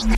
Cześć,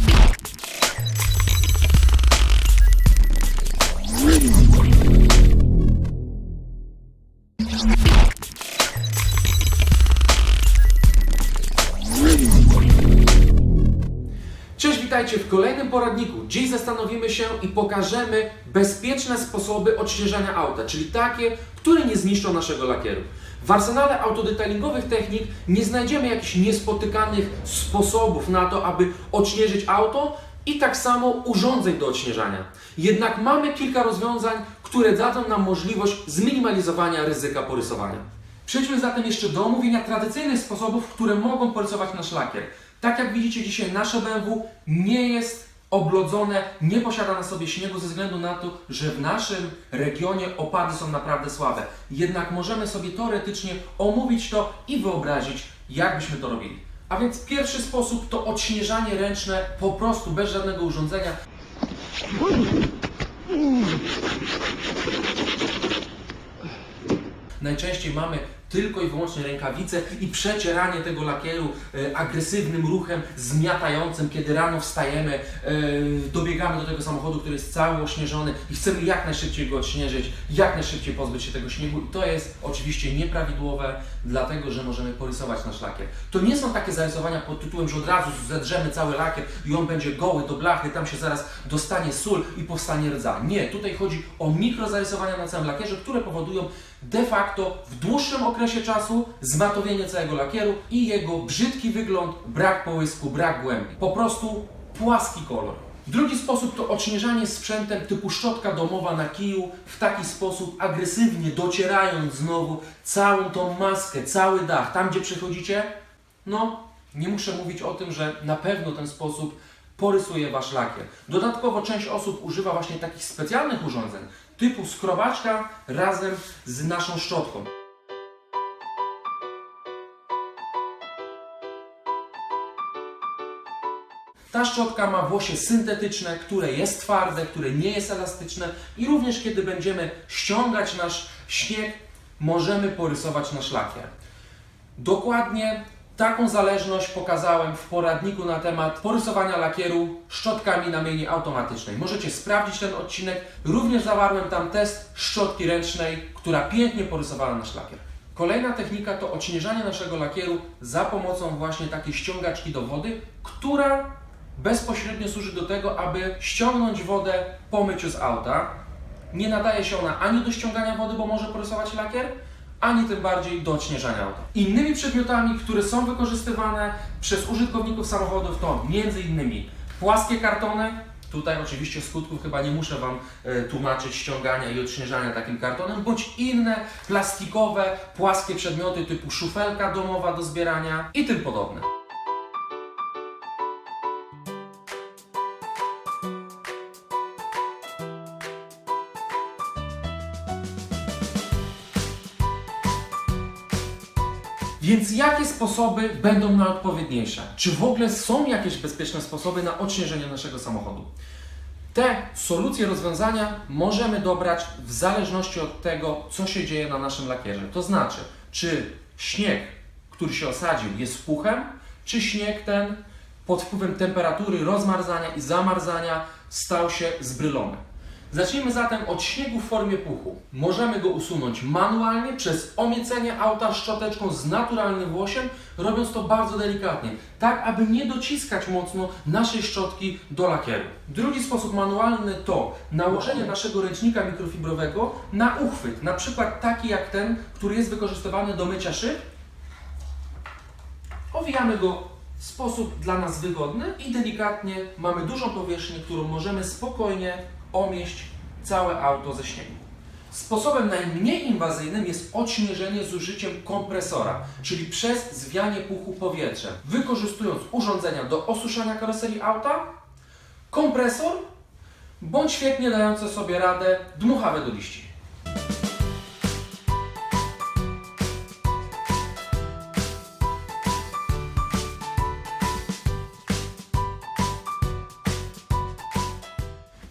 witajcie w kolejnym poradniku. Dziś zastanowimy się i pokażemy bezpieczne sposoby odśnieżania auta, czyli takie, które nie zniszczą naszego lakieru. W arsenale autodetailingowych technik nie znajdziemy jakichś niespotykanych sposobów na to, aby odśnieżyć auto i tak samo urządzeń do odśnieżania. Jednak mamy kilka rozwiązań, które dadzą nam możliwość zminimalizowania ryzyka porysowania. Przejdźmy zatem jeszcze do omówienia tradycyjnych sposobów, które mogą porysować nasz lakier. Tak jak widzicie dzisiaj nasze BMW nie jest oblodzone, nie posiada na sobie śniegu ze względu na to, że w naszym regionie opady są naprawdę słabe. Jednak możemy sobie teoretycznie omówić to i wyobrazić, jak byśmy to robili. A więc pierwszy sposób to odśnieżanie ręczne, po prostu bez żadnego urządzenia. Najczęściej mamy tylko i wyłącznie rękawice i przecieranie tego lakieru e, agresywnym ruchem, zmiatającym, kiedy rano wstajemy, e, dobiegamy do tego samochodu, który jest cały ośnieżony i chcemy jak najszybciej go odśnieżyć, jak najszybciej pozbyć się tego śniegu i to jest oczywiście nieprawidłowe, dlatego że możemy porysować nasz lakier. To nie są takie zarysowania pod tytułem, że od razu zedrzemy cały lakier i on będzie goły do blachy, tam się zaraz dostanie sól i powstanie rdza. Nie, tutaj chodzi o mikrozarysowania na całym lakierze, które powodują de facto w dłuższym okresie czasu zmatowienie całego lakieru i jego brzydki wygląd, brak połysku, brak głębi. Po prostu płaski kolor. Drugi sposób to odśnieżanie sprzętem typu szczotka domowa na kiju w taki sposób agresywnie docierając znowu całą tą maskę, cały dach, tam gdzie przechodzicie, no nie muszę mówić o tym, że na pewno ten sposób porysuje Wasz lakier. Dodatkowo część osób używa właśnie takich specjalnych urządzeń typu skrobaczka razem z naszą szczotką. Ta szczotka ma włosie syntetyczne, które jest twarde, które nie jest elastyczne i również kiedy będziemy ściągać nasz śnieg, możemy porysować nasz lakier. Dokładnie taką zależność pokazałem w poradniku na temat porysowania lakieru szczotkami na myjni automatycznej. Możecie sprawdzić ten odcinek. Również zawarłem tam test szczotki ręcznej, która pięknie porysowała nasz lakier. Kolejna technika to odśnieżanie naszego lakieru za pomocą właśnie takiej ściągaczki do wody, która bezpośrednio służy do tego, aby ściągnąć wodę po myciu z auta. Nie nadaje się ona ani do ściągania wody, bo może porysować lakier, ani tym bardziej do odśnieżania auta. Innymi przedmiotami, które są wykorzystywane przez użytkowników samochodów to innymi płaskie kartony. Tutaj oczywiście skutków chyba nie muszę Wam e, tłumaczyć ściągania i odśnieżania takim kartonem, bądź inne plastikowe, płaskie przedmioty typu szufelka domowa do zbierania i tym podobne. Więc jakie sposoby będą najodpowiedniejsze? Czy w ogóle są jakieś bezpieczne sposoby na odśnieżenie naszego samochodu? Te solucje, rozwiązania możemy dobrać w zależności od tego, co się dzieje na naszym lakierze. To znaczy, czy śnieg, który się osadził, jest puchem, czy śnieg ten pod wpływem temperatury, rozmarzania i zamarzania stał się zbrylony. Zacznijmy zatem od śniegu w formie puchu. Możemy go usunąć manualnie przez omiecenie auta szczoteczką z naturalnym włosiem, robiąc to bardzo delikatnie, tak aby nie dociskać mocno naszej szczotki do lakieru. Drugi sposób manualny to nałożenie naszego ręcznika mikrofibrowego na uchwyt, na przykład taki jak ten, który jest wykorzystywany do mycia szyb. Owijamy go w sposób dla nas wygodny i delikatnie mamy dużą powierzchnię, którą możemy spokojnie omieść całe auto ze śniegu. Sposobem najmniej inwazyjnym jest odśnieżenie z użyciem kompresora, czyli przez zwianie puchu powietrzem, wykorzystując urządzenia do osuszania karoserii auta, kompresor bądź świetnie dające sobie radę dmuchawe do liści.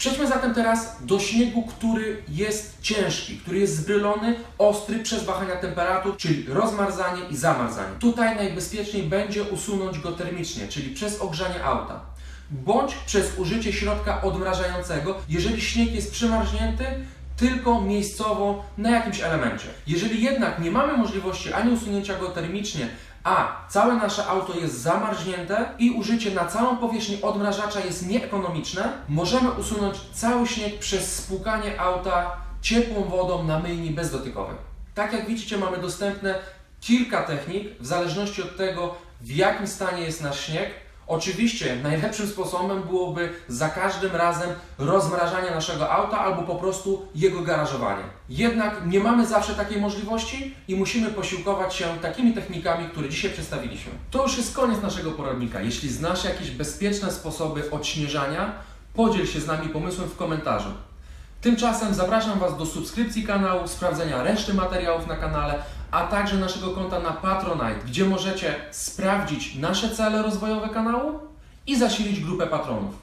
Przejdźmy zatem teraz do śniegu, który jest ciężki, który jest zbrylony, ostry przez wahania temperatur, czyli rozmarzanie i zamarzanie. Tutaj najbezpieczniej będzie usunąć go termicznie, czyli przez ogrzanie auta. bądź przez użycie środka odmrażającego, jeżeli śnieg jest przymarznięty tylko miejscowo na jakimś elemencie. Jeżeli jednak nie mamy możliwości ani usunięcia go termicznie, a całe nasze auto jest zamarznięte i użycie na całą powierzchnię odmrażacza jest nieekonomiczne, możemy usunąć cały śnieg przez spłukanie auta ciepłą wodą na myjni bezdotykowej. Tak jak widzicie, mamy dostępne kilka technik w zależności od tego, w jakim stanie jest nasz śnieg. Oczywiście najlepszym sposobem byłoby za każdym razem rozmrażanie naszego auta albo po prostu jego garażowanie. Jednak nie mamy zawsze takiej możliwości i musimy posiłkować się takimi technikami, które dzisiaj przedstawiliśmy. To już jest koniec naszego poradnika. Jeśli znasz jakieś bezpieczne sposoby odśnieżania, podziel się z nami pomysłem w komentarzu. Tymczasem zapraszam Was do subskrypcji kanału, sprawdzenia reszty materiałów na kanale, a także naszego konta na Patronite, gdzie możecie sprawdzić nasze cele rozwojowe kanału i zasilić grupę patronów.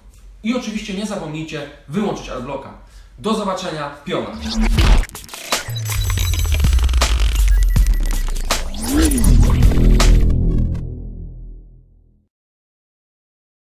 I oczywiście nie zapomnijcie wyłączyć adblocka. Do zobaczenia, piona!